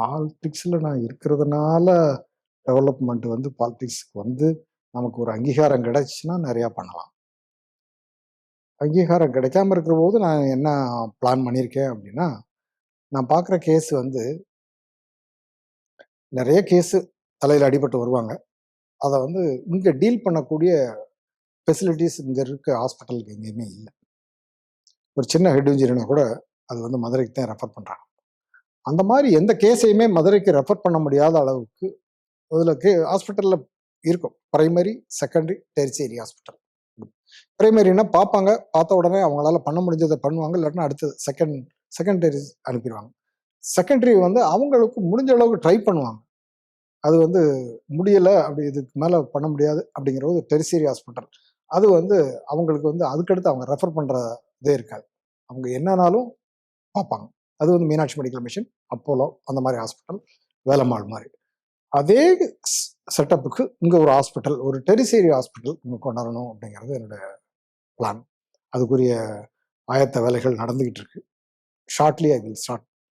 பாலிடிக்ஸ்ல நான் இருக்கிறதுனால டெவலப்மெண்ட் வந்து பாலிடிக்ஸ்க்கு வந்து நமக்கு ஒரு அங்கீகாரம் கிடைச்சின்னா நிறையா பண்ணலாம். அங்கீகாரம் கிடைக்காம இருக்கிற போது நான் என்ன பிளான் பண்ணியிருக்கேன் அப்படின்னா நான் பார்க்குற கேஸ் வந்து நிறைய கேஸு தலையில் அடிபட்டு வருவாங்க. அதை வந்து இங்கே டீல் பண்ணக்கூடிய ஃபெசிலிட்டிஸ் இங்கே இருக்க ஹாஸ்பிட்டலுக்கு எங்கேயுமே இல்லை. ஒரு சின்ன ஹெட் இன்ஜுரினா கூட அது வந்து மதுரைக்கு தான் ரெஃபர் பண்ணுறாங்க அந்த மாதிரி எந்த கேஸையுமே மதுரைக்கு ரெஃபர் பண்ண முடியாத அளவுக்கு அதில் கே ஹாஸ்பிட்டலில் இருக்கும். பிரைமரி செகண்டரி டெரிசரி ஹாஸ்பிட்டல் பிரைமரினா பார்ப்பாங்க. பார்த்த உடனே அவங்களால பண்ண முடிஞ்சதை பண்ணுவாங்க. இல்லாட்டினா அடுத்து செகண்ட் செகண்டரி அனுப்பிடுவாங்க. செகண்டரி வந்து அவங்களுக்கு முடிஞ்ச அளவுக்கு ட்ரை பண்ணுவாங்க. அது வந்து முடியலை அப்படி இதுக்கு மேலே பண்ண முடியாது அப்படிங்கிற ஒரு டெரிசரி ஹாஸ்பிட்டல் அது வந்து அவங்களுக்கு வந்து அதுக்கடுத்து அவங்க ரெஃபர் பண்ணுற இதே இருக்காது. அவங்க என்னன்னாலும் பார்ப்பாங்க. அது வந்து மீனாட்சி மெடிக்கல் மிஷன் அப்போலோ அந்த மாதிரி ஹாஸ்பிட்டல் வேலம்மாள் மாதிரி. அதே செட்டப்புக்கு இங்கே ஒரு ஹாஸ்பிட்டல் ஒரு டெரிசேரி ஹாஸ்பிட்டல் இங்கே கொண்டாடணும் அப்படிங்கிறது என்னோட பிளான் அதுக்குரிய ஆயத்த வேலைகள் நடந்துகிட்டு இருக்கு. Shortly I will start